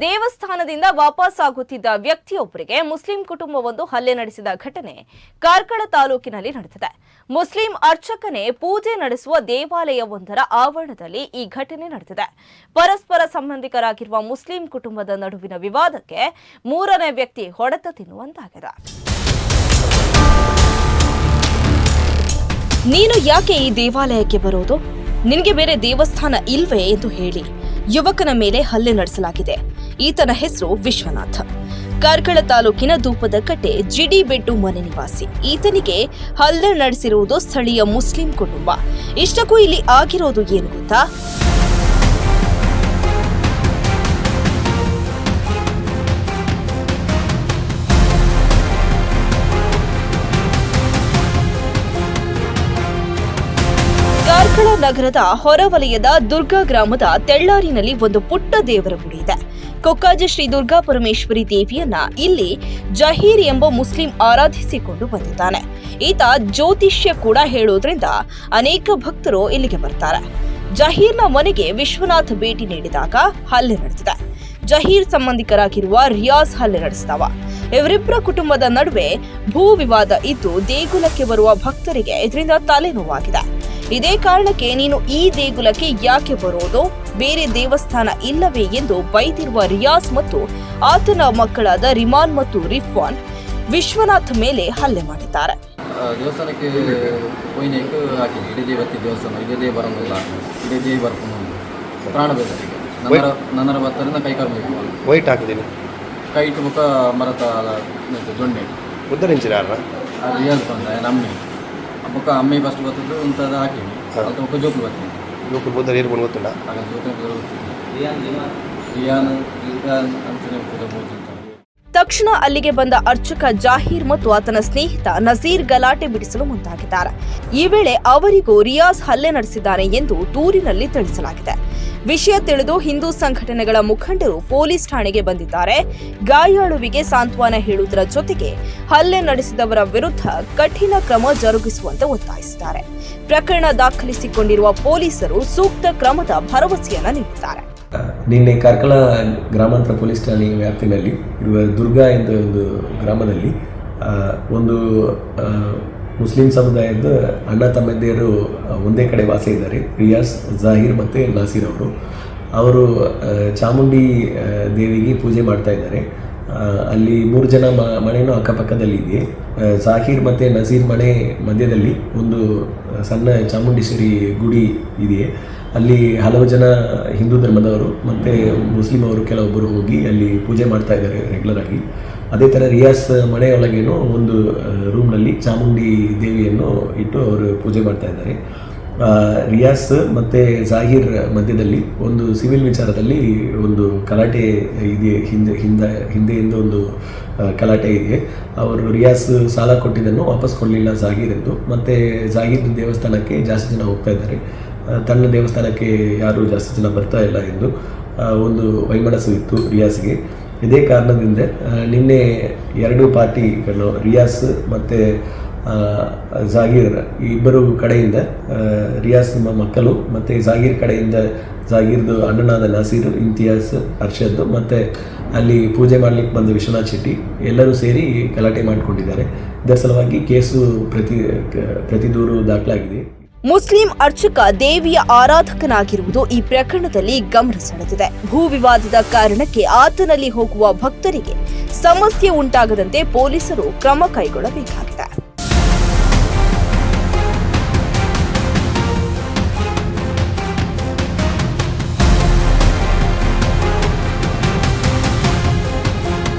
ದೇವಸ್ಥಾನದಿಂದ ವಾಪಸ್ ಆಗುತ್ತಿದ್ದ ವ್ಯಕ್ತಿಯೊಬ್ಬರಿಗೆ ಮುಸ್ಲಿಂ ಕುಟುಂಬವೊಂದು ಹಲ್ಲೆ ನಡೆಸಿದ ಘಟನೆ ಕಾರ್ಕಳ ತಾಲೂಕಿನಲ್ಲಿ ನಡೆದಿದೆ. ಮುಸ್ಲಿಂ ಅರ್ಚಕನೇ ಪೂಜೆ ನಡೆಸುವ ದೇವಾಲಯವೊಂದರ ಆವರಣದಲ್ಲಿ ಈ ಘಟನೆ ನಡೆದಿದೆ. ಪರಸ್ಪರ ಸಂಬಂಧಿಕರಾಗಿರುವ ಮುಸ್ಲಿಂ ಕುಟುಂಬದ ನಡುವಿನ ವಿವಾದಕ್ಕೆ ಮೂರನೇ ವ್ಯಕ್ತಿ ಹೊಡೆತ ತಿನ್ನುವಂತಾಗಿದೆ. ನೀನು ಯಾಕೆ ಈ ದೇವಾಲಯಕ್ಕೆ ಬರೋದು? ನಿನಗೆ ಬೇರೆ ದೇವಸ್ಥಾನ ಇಲ್ವೇ ಎಂದು ಹೇಳಿ. ಯುವಕನ ಮೇಲೆ ಹಲ್ಲೆ ನಡೆಸಲಾಗಿದೆ. ಈತನ ಹೆಸರು ವಿಶ್ವನಾಥ. ಕಾರ್ಕಳ ತಾಲೂಕಿನ ಧೂಪದಕಟ್ಟೆ ಜಿಡಿ ಬೆಟ್ಟು ಮನೆ ನಿವಾಸಿ. ಈತನಿಗೆ ಹಲ್ಲೆ ನಡೆಸಿರುವುದು ಸ್ಥಳೀಯ ಮುಸ್ಲಿಂ ಕುಟುಂಬ. ಇಷ್ಟಕ್ಕೂ ಇಲ್ಲಿ ಆಗಿರೋದು ಏನು ಗೊತ್ತಾ? ನಗರದ ಹೊರವಲಯದ ದುರ್ಗಾ ಗ್ರಾಮದ ತೆಳ್ಳಾರಿನಲ್ಲಿ ಒಂದು ಪುಟ್ಟ ದೇವರ ಗುಡಿ ಇದೆ. ಕೊಕ್ಕಾಜ ಶ್ರೀ ದುರ್ಗಾ ಪರಮೇಶ್ವರಿ ದೇವಿಯನ್ನ ಇಲ್ಲಿ ಜಹೀರ್ ಎಂಬ ಮುಸ್ಲಿಂ ಆರಾಧಿಸಿಕೊಂಡು ಬಂದಿದ್ದಾನೆ. ಈತ ಜ್ಯೋತಿಷ್ಯ ಕೂಡ ಹೇಳೋದ್ರಿಂದ ಅನೇಕ ಭಕ್ತರು ಇಲ್ಲಿಗೆ ಬರ್ತಾರೆ. ಜಹೀರ್ನ ಮನೆಗೆ ವಿಶ್ವನಾಥ್ ಭೇಟಿ ನೀಡಿದಾಗ ಹಲ್ಲೆ ನಡೆದಿದೆ. ಜಹೀರ್ ಸಂಬಂಧಿಕರಾಗಿರುವ ರಿಯಾಜ್ ಹಲ್ಲೆ ನಡೆಸಿದವ. ಇವರಿಬ್ಬರ ಕುಟುಂಬದ ನಡುವೆ ಭೂ ವಿವಾದ ಇದ್ದು ದೇಗುಲಕ್ಕೆ ಬರುವ ಭಕ್ತರಿಗೆ ಇದರಿಂದ ತಲೆನೋವಾಗಿದೆ. ಇದೇ ಕಾರಣಕ್ಕೆ ನೀನು ಈ ದೇಗುಲಕ್ಕೆ ಯಾಕೆ ಬರೋದು? ಬೇರೆ ದೇವಸ್ಥಾನ ಇಲ್ಲವೇ ಎಂದು ಬೈದಿರುವ ರಿಯಾಜ್ ಮತ್ತು ಆತನ ಮಕ್ಕಳಾದ ರಿಮಾನ್ ಮತ್ತು ರಿಫಾನ್ ವಿಶ್ವನಾಥ್ ಮೇಲೆ ಹಲ್ಲೆ ಮಾಡಿದ್ದಾರೆ. ದೇವಸ್ಥಾನಕ್ಕೆ ಪೋಯಿನೇಕು ಹಾಕಿದ್ವಿ ಇಡೀ ದೇವತ್ತಿ ದೇವಸ್ಥಾನ ಇಡೀ ಬರಂಗಿಲ್ಲ ಇಡೀ ಬರ್ಕೊಂಡು ಪ್ರಾಣ ಬೇಕರಿಗೆ ನನ್ನರ ನನ್ನರ ಭತ್ತರಿಂದ ಕೈ ಕಾಲು ಬೇಕು ವೈಟ್ ಹಾಕಿದ್ದೀನಿ. ಕೈ ಇಟ್ಟು ಮುಖ ಮರತ ದೊಣ್ಣೆ. ಉದ್ದರಿಂಚಿರ ರಿಯಾಜ್ ಬಂದ ನಮ್ಮಿ ಮುಖ ಅಮ್ಮಿ ಫಸ್ಟ್ ಬರ್ತದ್ದು ಹಾಕಿವಿ ಅದು ಜೋಕು ನೀರು ಬಂದು ಗೊತ್ತಿಲ್ಲ ಆಗ ಜೋಕು ರಿಯಾನ್ ರಿಯಾನ್ ಅಂತಲೇ ಹೋಗ್ಬೋದು ಅಂತ. ತಕ್ಷಣ ಅಲ್ಲಿಗೆ ಬಂದ ಅರ್ಚಕ ಜಾಹೀರ್ ಮತ್ತು ಆತನ ಸ್ನೇಹಿತ ನಜೀರ್ ಗಲಾಟೆ ಬಿಡಿಸಲು ಮುಂದಾಗಿದ್ದಾರೆ. ಈ ವೇಳೆ ಅವರಿಗೂ ರಿಯಾಜ್ ಹಲ್ಲೆ ನಡೆಸಿದ್ದಾನೆ ಎಂದು ದೂರಿನಲ್ಲಿ ತಿಳಿಸಲಾಗಿದೆ. ವಿಷಯ ತಿಳಿದು ಹಿಂದೂ ಸಂಘಟನೆಗಳ ಮುಖಂಡರು ಪೊಲೀಸ್ ಠಾಣೆಗೆ ಬಂದಿದ್ದಾರೆ. ಗಾಯಾಳುವಿಗೆ ಸಾಂತ್ವನ ಹೇಳುವುದರ ಜೊತೆಗೆ ಹಲ್ಲೆ ನಡೆಸಿದವರ ವಿರುದ್ಧ ಕಠಿಣ ಕ್ರಮ ಜರುಗಿಸುವಂತೆ ಒತ್ತಾಯಿಸಿದ್ದಾರೆ. ಪ್ರಕರಣ ದಾಖಲಿಸಿಕೊಂಡಿರುವ ಪೊಲೀಸರು ಸೂಕ್ತ ಕ್ರಮದ ಭರವಸೆಯನ್ನ ನೀಡಿದ್ದಾರೆ. ನಿನ್ನೆ ಕಾರ್ಕಳ ಗ್ರಾಮಾಂತರ ಪೊಲೀಸ್ ಠಾಣೆ ವ್ಯಾಪ್ತಿನಲ್ಲಿ ಇರುವ ದುರ್ಗಾ ಎಂದ ಒಂದು ಗ್ರಾಮದಲ್ಲಿ ಒಂದು ಮುಸ್ಲಿಂ ಸಮುದಾಯದ ಅಣ್ಣ ತಮ್ಮಂದಿಯರು ಒಂದೇ ಕಡೆ ವಾಸ ಇದ್ದಾರೆ. ರಿಯಾಸ್ ಜಾಹೀರ್ ಮತ್ತು ನಾಸೀರ್ ಅವರು. ಅವರು ಚಾಮುಂಡಿ ದೇವಿಗೆ ಪೂಜೆ ಮಾಡ್ತಾ ಇದ್ದಾರೆ. ಅಲ್ಲಿ ಮೂರು ಜನ ಮ ಮನೆಯೂ ಅಕ್ಕಪಕ್ಕದಲ್ಲಿ ಇದೆ. ಜಾಹೀರ್ ಮತ್ತು ನಜೀರ್ ಮನೆ ಮಧ್ಯದಲ್ಲಿ ಒಂದು ಸಣ್ಣ ಚಾಮುಂಡೇಶ್ವರಿ ಗುಡಿ ಇದೆ. ಅಲ್ಲಿ ಹಲವು ಜನ ಹಿಂದೂ ಧರ್ಮದವರು ಮತ್ತು ಮುಸ್ಲಿಮವರು ಕೆಲವೊಬ್ಬರು ಹೋಗಿ ಅಲ್ಲಿ ಪೂಜೆ ಮಾಡ್ತಾ ಇದ್ದಾರೆ ರೆಗ್ಯುಲರ್ ಆಗಿ. ಅದೇ ಥರ ರಿಯಾಸ್ ಮನೆಯೊಳಗೇನೋ ಒಂದು ರೂಮ್ನಲ್ಲಿ ಚಾಮುಂಡಿ ದೇವಿಯನ್ನು ಇಟ್ಟು ಅವರು ಪೂಜೆ ಮಾಡ್ತಾ ಇದ್ದಾರೆ. ರಿಯಾಸ್ ಮತ್ತು ಜಾಹೀರ್ ಮಧ್ಯದಲ್ಲಿ ಒಂದು ಸಿವಿಲ್ ವಿಚಾರದಲ್ಲಿ ಒಂದು ಕಲಾಟೆ ಇದೆ, ಹಿಂದೆ ಹಿಂದೆ, ಹಿಂದೆಯಿಂದ ಒಂದು ಕಲಾಟೆ ಇದೆ. ಅವರು ರಿಯಾಸ್ ಸಾಲ ಕೊಟ್ಟಿದ್ದನ್ನು ವಾಪಸ್ ಕೊಡಲಿಲ್ಲ ಜಾಹೀರ್ ಎಂದು ಮತ್ತು ಜಾಹೀರ್ ದೇವಸ್ಥಾನಕ್ಕೆ ಜಾಸ್ತಿ ಜನ ಹೋಗ್ತಾ ಇದ್ದಾರೆ. ತನ್ನ ದೇವಸ್ಥಾನಕ್ಕೆ ಯಾರೂ ಜಾಸ್ತಿ ಜನ ಬರ್ತಾ ಇಲ್ಲ ಎಂದು ಒಂದು ವೈಮನಸ್ಸು ಇತ್ತು ರಿಯಾಸ್ಗೆ. ಇದೇ ಕಾರಣದಿಂದ ನಿನ್ನೆ ಎರಡು ಪಾರ್ಟಿಗಳು, ರಿಯಾಸ್ ಮತ್ತು ಜಾಗೀರ್ ಇಬ್ಬರು ಕಡೆಯಿಂದ ರಿಯಾಸ್ ಮ- ಮಕ್ಕಳು ಮತ್ತು ಜಾಗೀರ್ ಕಡೆಯಿಂದ ಜಾಗೀರ್ದು ಅಣ್ಣನಾದ ನಸೀರ್ ಇಂತಿಯಾಸ್ ಅರ್ಷದ್ ಮತ್ತು ಅಲ್ಲಿ ಪೂಜೆ ಮಾಡಲಿಕ್ಕೆ ಬಂದ ವಿಶ್ವನಾಥ್ ಶೆಟ್ಟಿ ಎಲ್ಲರೂ ಸೇರಿ ಗಲಾಟೆ ಮಾಡಿಕೊಂಡಿದ್ದಾರೆ. ಇದರ ಸಲುವಾಗಿ ಕೇಸು ಪ್ರತಿ ಪ್ರತಿ ದೂರು ದಾಖಲಾಗಿದೆ. ಮುಸ್ಲಿಂ ಅರ್ಚಕ ದೇವಿಯ ಆರಾಧಕನಾಗಿರುವುದು ಈ ಪ್ರಕರಣದಲ್ಲಿ ಗಮನ ಸೆಳೆದಿದೆ. ಭೂ ವಿವಾದದ ಕಾರಣಕ್ಕೆ ಆತನಲ್ಲಿ ಹೋಗುವ ಭಕ್ತರಿಗೆ ಸಮಸ್ಯೆ ಉಂಟಾಗದಂತೆ ಪೊಲೀಸರು ಕ್ರಮ ಕೈಗೊಳ್ಳಬೇಕಾಗಿದೆ.